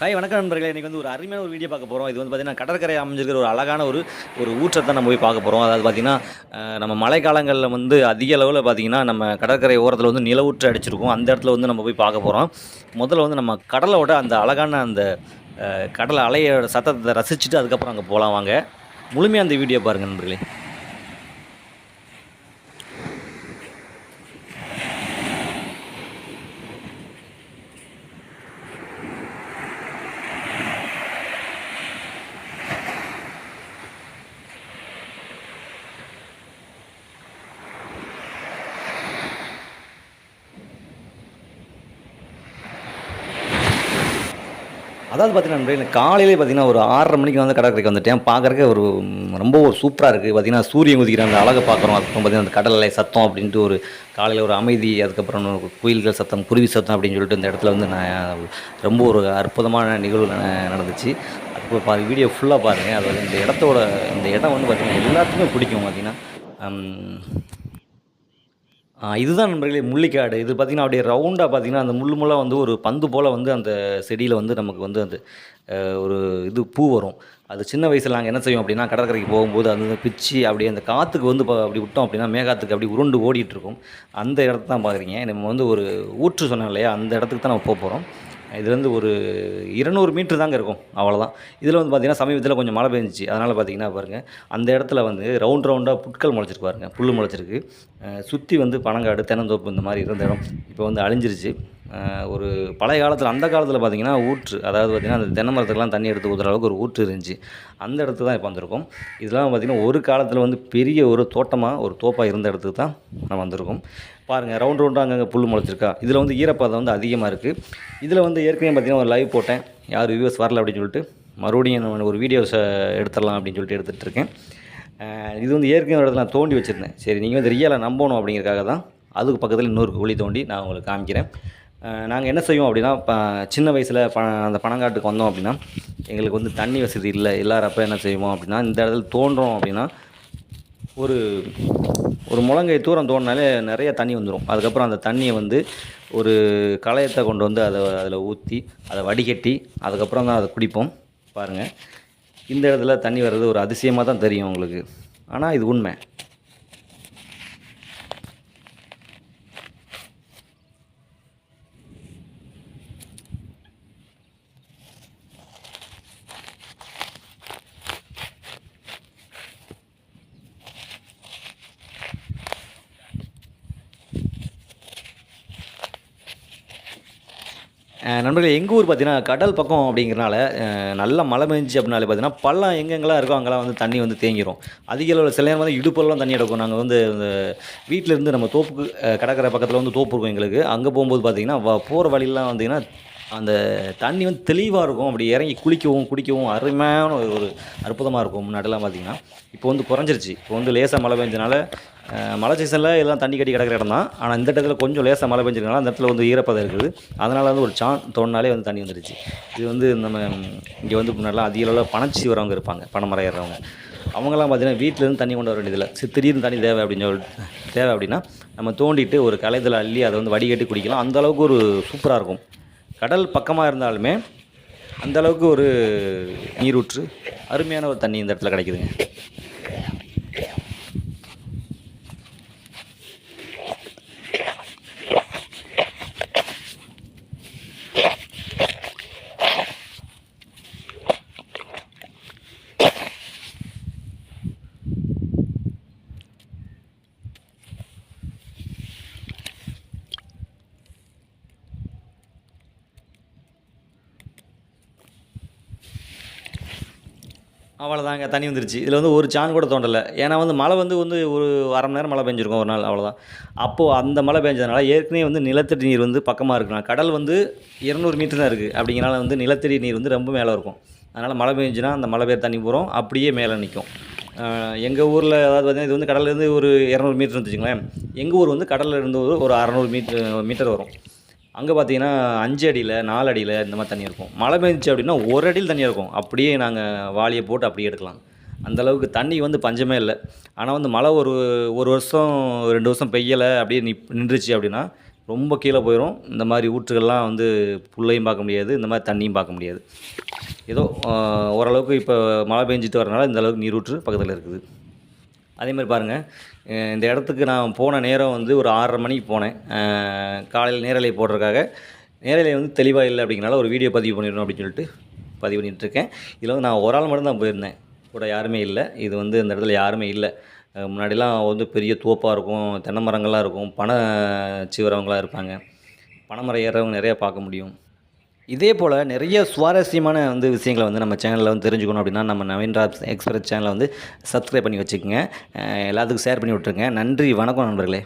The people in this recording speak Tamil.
ஹாய் வணக்கம் நண்பர்களே. இன்றைக்கி வந்து ஒரு அருமையான ஒரு வீடியோ பார்க்க போகிறோம் இது வந்து பார்த்திங்கன்னா கடற்கரை அமைஞ்சிருக்கிற ஒரு அழகான ஒரு ஒரு ஊற்றத்தை நம்ம போய் பார்க்க போகிறோம் அதாவது பார்த்திங்கன்னா நம்ம மழைக்காலங்களில் வந்து அதிக அளவில் பார்த்திங்கன்னா நம்ம கடற்கரை ஓரத்தில் வந்து நிலவூற்று அடிச்சிருக்கோம். அந்த இடத்துல வந்து நம்ம போய் பார்க்க போகிறோம் முதல்ல வந்து நம்ம கடலோட அந்த அழகான அந்த கடலை அலையோட சத்தத்தை ரசிச்சுட்டு அதுக்கப்புறம் அங்கே போகலாம் வாங்க. முழுமையாக அந்த வீடியோ பாருங்கள் நண்பர்களே. அதாவது பார்த்தீங்கன்னா காலையிலே பார்த்தீங்கன்னா ஒரு ஆறரை மணிக்கு வந்து கடற்கரைக்கு வந்துட்டேன். பார்க்குறக்கு ஒரு ரொம்ப ரொம்ப சூப்பராக இருக்குது பார்த்தீங்கன்னா சூரியன் உதிக்கிற அந்த அழகை பார்க்குறோம். அதுக்கப்புறம் பார்த்தீங்கன்னா அந்த கடலை சத்தம் அப்படின்ட்டு ஒரு காலையில் ஒரு அமைதி அதுக்கப்புறம் குயில்கள் சத்தம் குருவி சத்தம் அப்படின்னு சொல்லிட்டு இந்த இடத்துல வந்து நான் ரொம்ப ஒரு அற்புதமான நிகழ்வு ந- நடந்துச்சு. அதுக்கு பாரு வீடியோ ஃபுல்லாக பாருங்கள் அது இந்த இடத்தோட இந்த இடம் வந்து பார்த்திங்கன்னா எல்லாத்துக்குமே பிடிக்கும் பார்த்தீங்கன்னா இதுதான் நண்பர்களே முள்ளிக்காடு. இது பார்த்திங்கன்னா அப்படியே ரவுண்டாக பார்த்திங்கன்னா அந்த முள்ளு முள்ளாக வந்து ஒரு பந்து போல் வந்து அந்த செடியில் வந்து நமக்கு வந்து அந்த ஒரு இது பூ வரும். அது சின்ன வயசில் நாங்கள் என்ன செய்வோம் அப்படின்னா கடற்கரைக்கு போகும்போது அந்த பிச்சு அப்படியே அந்த காற்றுக்கு வந்து அப்படி விட்டோம் அப்படின்னா மேகாத்துக்கு அப்படி உருண்டு ஓடிட்டு இருக்கும். அந்த இடத்த தான் பார்க்குறீங்க நம்ம வந்து ஒரு ஊற்று சொன்னோம் இல்லையா அந்த இடத்துக்கு தான் நம்ம போக போகிறோம் இதுலேருந்து ஒரு இருநூறு மீட்ரு தாங்க இருக்கும் அவ்வளோதான் இதில் வந்து பார்த்திங்கன்னா சமீபத்தில் கொஞ்சம் மழை பெஞ்சிச்சு. அதனால் பார்த்தீங்கன்னா பாருங்கள் அந்த இடத்துல வந்து ரவுண்ட் ரவுண்டாக புட்கள் முளைச்சிருக்கு பாருங்கள் புல் முளைச்சிருக்கு. சுற்றி வந்து பனங்காடு தென்னந்தோப்பு இந்த மாதிரி இருந்த இடம் இப்போ வந்து அழிஞ்சிருச்சு. ஒரு பழைய காலத்தில் அந்த காலத்தில் பார்த்திங்கன்னா ஊற்று அதாவது பார்த்திங்கன்னா அந்த தென்னை மரத்துக்கெல்லாம் தண்ணி எடுத்து ஊற்றுற அளவுக்கு ஒரு ஊற்று இருந்துச்சு. அந்த இடத்துல தான் இப்போ வந்திருக்கோம். இதெல்லாம் பார்த்திங்கன்னா ஒரு காலத்தில் வந்து பெரிய ஒரு தோட்டமாக ஒரு தோப்பாக இருந்த இடத்துக்கு தான் நம்ம வந்திருக்கோம். பாருங்கள் ரவுண்ட் ரவுண்டாக அங்கங்கே புல் முளைச்சிருக்கா. இதில் வந்து ஈரப்பதம் வந்து அதிகமாக இருக்குது இதில் வந்து ஏற்கனவே பார்த்திங்கன்னா ஒரு லைவ் போட்டேன். யார் வியூவர்ஸ் வரல அப்படின்னு சொல்லிட்டு மறுபடியும் நான் ஒரு வீடியோஸ் எடுத்துடலாம் அப்படின்னு சொல்லிட்டு எடுத்துகிட்டு இருக்கேன். இது வந்து ஏற்கனவே இடத்துல நான் தோண்டி வச்சுருந்தேன். சரி நீங்கள் வந்து ரியலாக நம்பணும் அப்படிங்கிறதுக்காக தான் அதுக்கு பக்கத்தில் இன்னொரு குழி தோண்டி நான் உங்களுக்கு காமிக்கிறேன். நாங்கள் என்ன செய்வோம் அப்படின்னா இப்போ சின்ன வயசில் ப அந்த பனங்காட்டுக்கு வந்தோம் அப்படின்னா எங்களுக்கு வந்து தண்ணி வசதி இல்லை. இல்லாதப்ப என்ன செய்வோம் அப்படின்னா இந்த இடத்துல தோன்றோம் அப்படின்னா ஒரு ஒரு முழங்கை தூரம் தோண்டினாலே நிறைய தண்ணி வந்துடும் அதுக்கப்புறம் அந்த தண்ணியை வந்து ஒரு களையத்தை கொண்டு வந்து அதை அதில் ஊற்றி அதை வடிகட்டி அதுக்கப்புறம் தான் அதை குடிப்போம். பாருங்கள் இந்த இடத்துல தண்ணி வர்றது ஒரு அதிசயமாக தான் தெரியும் உங்களுக்கு. ஆனால் இது உண்மை. நண்பர்கள் எங்கள் ஊர் பார்த்தீங்கன்னா கடல் பக்கம் அப்படிங்கிறனால நல்லா நல்ல மழை பெஞ்சு அப்படின்னாலே பார்த்தீங்கன்னா பள்ளம் எங்கெங்கெல்லாம் இருக்கோ அங்கெல்லாம் வந்து தண்ணி வந்து தேங்கிரும். அதிக அளவில் சில நேரம் வந்து இடுப்பெல்லாம் தண்ணி எடுக்கும். நாங்கள் வந்து வீட்டிலேருந்து நம்ம தோப்புக்கு கடற்கரை பக்கத்தில் வந்து தோப்பு இருக்கும் எங்களுக்கு. அங்கே போகும்போது பார்த்தீங்கன்னா வ போகிற வழியெல்லாம் வந்தீங்கன்னா அந்த தண்ணி வந்து தெளிவாக இருக்கும். அப்படி இறங்கி குளிக்கவும் குடிக்கவும் அருமையான ஒரு- ஒரு அற்புதமாக இருக்கும். முன்னாடிலாம் பார்த்தீங்கன்னா இப்போ வந்து குறைஞ்சிருச்சு. இப்போ வந்து லேசாக மழை பெஞ்சனால மழை சீசனில் எல்லாம் தண்ணி கட்டி கிடக்கிற இடம் தான். ஆனால் இந்த இடத்துல கொஞ்சம் லேசாக மழை பெஞ்சிருக்கனால அந்த இடத்துல வந்து ஈரப்பதம் இருக்குது. அதனால் வந்து ஒரு சான் தோண்டினாலே வந்து தண்ணி வந்துடுச்சு இது வந்து நம்ம இங்கே வந்து முன்னாடிலாம் அதிக அளவில் பணச்சி வரவங்க இருப்பாங்க. பணமரம் ஏறுறவங்க அவங்களாம் பார்த்தீங்கன்னா வீட்டிலேருந்து தண்ணி கொண்டு வர வேண்டியதில்லை. சி திடீர்னு தண்ணி தேவை அப்படின்னு சொல்லிட்டு தேவை அப்படின்னா நம்ம தோண்டிட்டு ஒரு கலைதில் அள்ளி அதை வந்து வடிகட்டி குடிக்கலாம். அந்த அளவுக்கு ஒரு சூப்பராக இருக்கும். கடல் பக்கமாக இருந்தாலுமே அந்த அளவுக்கு ஒரு நீரூற்று அருமையான ஒரு தண்ணி இந்த இடத்துல கிடைக்குதுங்க. அவ்வளோதாங்க தண்ணி வந்துருச்சு. இதில் வந்து ஒரு சான் கூட தோண்டலை. ஏன்னா வந்து மழை வந்து வந்து ஒரு அரை மணி நேரம் மழை பெஞ்சிருக்கும் ஒரு நாள் அவ்வளோதான் அப்போது அந்த மழை பெஞ்சதுனால ஏற்கனவே வந்து நிலத்தடி நீர் வந்து பக்கமாக இருக்குண்ணா. கடல் வந்து இரநூறு மீட்டர் தான் இருக்குது அப்படிங்கிறனால வந்து நிலத்தடி நீர் வந்து ரொம்ப மேலே இருக்கும். அதனால் மழை பெஞ்சுன்னா அந்த மழை பெய்ய தண்ணி பூரம் அப்படியே மேலே நிற்கும் எங்கள் ஊரில் அதாவது பார்த்திங்கன்னா இது வந்து கடல்லேருந்து ஒரு இரநூறு மீட்டர் இருந்துச்சுங்களேன் எங்கள் ஊர் வந்து கடலில் இருந்து ஒரு ஒரு அறநூறு மீட்டர் மீட்டர் வரும். அங்கே பார்த்தீங்கன்னா அஞ்சு அடியில் நாலு அடியில் இந்த மாதிரி தண்ணி இருக்கும். மழை பெஞ்சிச்சு அப்படின்னா ஒரு அடியில் தண்ணி இருக்கும். அப்படியே நாங்கள் வாளியை போட்டு அப்படியே எடுக்கலாம். அந்த அளவுக்கு தண்ணி வந்து பஞ்சமே இல்லை. ஆனால் வந்து மழை ஒரு ஒரு வருஷம் ரெண்டு வருஷம் பெய்யலை அப்படியே நிப் நின்றுச்சு அப்படின்னா ரொம்ப கீழே போயிடும் இந்த மாதிரி ஊற்றுகள்லாம் வந்து புல்லையும் பார்க்க முடியாது இந்த மாதிரி தண்ணியும் பார்க்க முடியாது. ஏதோ ஓரளவுக்கு இப்போ மழை பெஞ்சிட்டு வரனால இந்த அளவுக்கு நீரூற்று பக்கத்தில் இருக்குது. அதே மாதிரி பாருங்கள் இந்த இடத்துக்கு நான் போன நேரம் வந்து ஒரு ஆறரை மணிக்கு போனேன். காலையில் நேரலை போடுறதுக்காக. நேரலை வந்து தெளிவாக இல்லை அப்படிங்கிறனால ஒரு வீடியோ பதிவு பண்ணிடணும் அப்படின்னு சொல்லிட்டு பதிவு பண்ணிகிட்ருக்கேன் இதில் வந்து நான் ஒரு ஆள் மட்டும் தான் போயிருந்தேன். கூட யாருமே இல்லை. இது வந்து இந்த இடத்துல யாருமே இல்லை. முன்னாடிலாம் வந்து பெரிய தோப்பாக இருக்கும் தென்னை மரங்கள்லாம் இருக்கும் பனை சிவரவங்களாக இருப்பாங்க. பனைமரம் ஏறுறவங்க நிறையா பார்க்க முடியும். இதே போல் நிறைய சுவாரஸ்யமான வந்து விஷயங்களை வந்து நம்ம சேனலில் வந்து தெரிஞ்சுக்கணும் அப்படின்னா நம்ம நவீன் ராப்ஸ் எக்ஸ்பிரஸ் சேனலை வந்து சப்ஸ்கிரைப் பண்ணி வச்சுக்கோங்க. எல்லாத்துக்கும் ஷேர் பண்ணி விட்ருங்க நன்றி வணக்கம் நண்பர்களே.